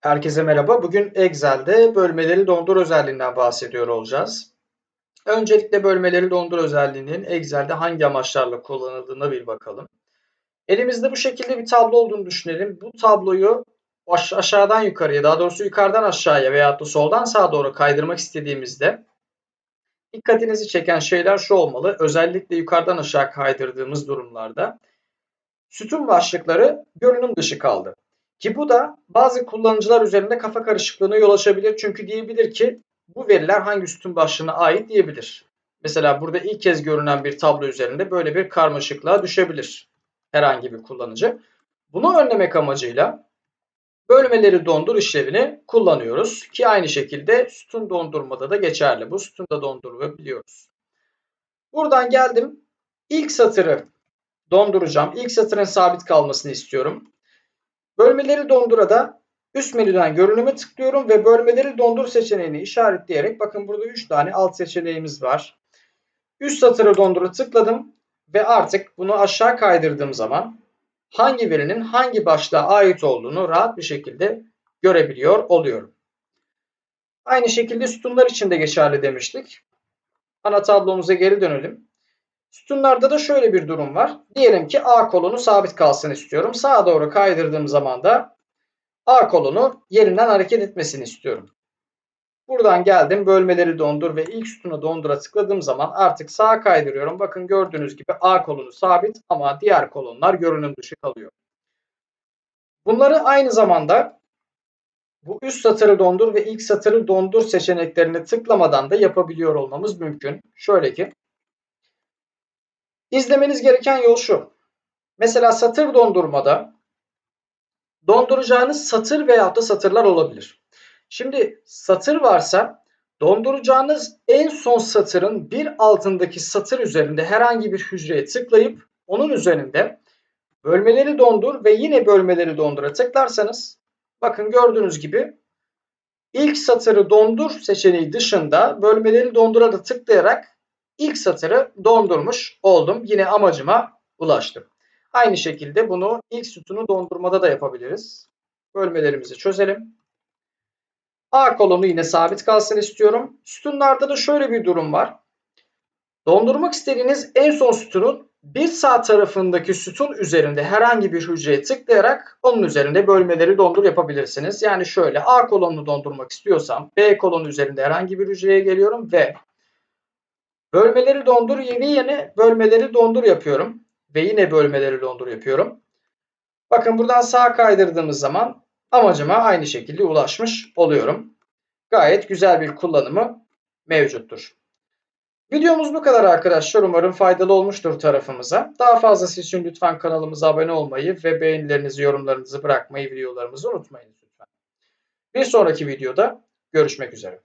Herkese merhaba. Bugün Excel'de bölmeleri dondur özelliğinden bahsediyor olacağız. Öncelikle bölmeleri dondur özelliğinin Excel'de hangi amaçlarla kullanıldığına bir bakalım. Elimizde bu şekilde bir tablo olduğunu düşünelim. Bu tabloyu aş aşağıdan yukarıya, daha doğrusu yukarıdan aşağıya veya da soldan sağa doğru kaydırmak istediğimizde dikkatinizi çeken şeyler şu olmalı. Özellikle yukarıdan aşağı kaydırdığımız durumlarda sütun başlıkları görünüm dışı kaldı. Ki bu da bazı kullanıcılar üzerinde kafa karışıklığına yol açabilir. Çünkü diyebilir ki bu veriler hangi sütun başlığına ait diyebilir. Mesela burada ilk kez görünen bir tablo üzerinde böyle bir karmaşıklığa düşebilir herhangi bir kullanıcı. Bunu önlemek amacıyla bölmeleri dondur işlevini kullanıyoruz. Ki aynı şekilde sütun dondurmada da geçerli. Bu sütunda dondurulabiliyoruz. Buradan geldim. İlk satırı donduracağım. İlk satırın sabit kalmasını istiyorum. Bölmeleri dondurada üst menüden görünüme tıklıyorum ve bölmeleri dondur seçeneğini işaretleyerek bakın burada 3 tane alt seçeneğimiz var. Üst satırı dondura tıkladım ve artık bunu aşağı kaydırdığım zaman hangi verinin hangi başlığa ait olduğunu rahat bir şekilde görebiliyor oluyorum. Aynı şekilde sütunlar için de geçerli demiştik. Ana tablomuza geri dönelim. Sütunlarda da şöyle bir durum var. Diyelim ki A kolonu sabit kalsın istiyorum. Sağa doğru kaydırdığım zaman da A kolonu yerinden hareket etmesini istiyorum. Buradan geldim bölmeleri dondur ve ilk sütunu dondura tıkladığım zaman artık sağa kaydırıyorum. Bakın gördüğünüz gibi A kolonu sabit ama diğer kolonlar görünüm dışı kalıyor. Bunları aynı zamanda bu üst satırı dondur ve ilk satırı dondur seçeneklerini tıklamadan da yapabiliyor olmamız mümkün. Şöyle ki İzlemeniz gereken yol şu. Mesela satır dondurmada donduracağınız satır veya da satırlar olabilir. Şimdi satır varsa donduracağınız en son satırın bir altındaki satır üzerinde herhangi bir hücreye tıklayıp onun üzerinde bölmeleri dondur ve yine bölmeleri dondura tıklarsanız bakın gördüğünüz gibi ilk satırı dondur seçeneği dışında bölmeleri dondura da tıklayarak ilk satırı dondurmuş oldum. Yine amacıma ulaştım. Aynı şekilde bunu ilk sütunu dondurmada da yapabiliriz. Bölmelerimizi çözelim. A kolonu yine sabit kalsın istiyorum. Sütunlarda da şöyle bir durum var. Dondurmak istediğiniz en son sütunun bir sağ tarafındaki sütun üzerinde herhangi bir hücreye tıklayarak onun üzerinde bölmeleri dondur yapabilirsiniz. Yani şöyle A kolonunu dondurmak istiyorsam B kolonu üzerinde herhangi bir hücreye geliyorum ve Bölmeleri dondur yeni bölmeleri dondur yapıyorum. Ve yine bölmeleri dondur yapıyorum. Bakın buradan sağa kaydırdığımız zaman amacıma aynı şekilde ulaşmış oluyorum. Gayet güzel bir kullanımı mevcuttur. Videomuz bu kadar arkadaşlar. Umarım faydalı olmuştur tarafımıza. Daha fazlası için lütfen kanalımıza abone olmayı ve beğenilerinizi, yorumlarınızı bırakmayı, videolarımızı unutmayın lütfen. Bir sonraki videoda görüşmek üzere.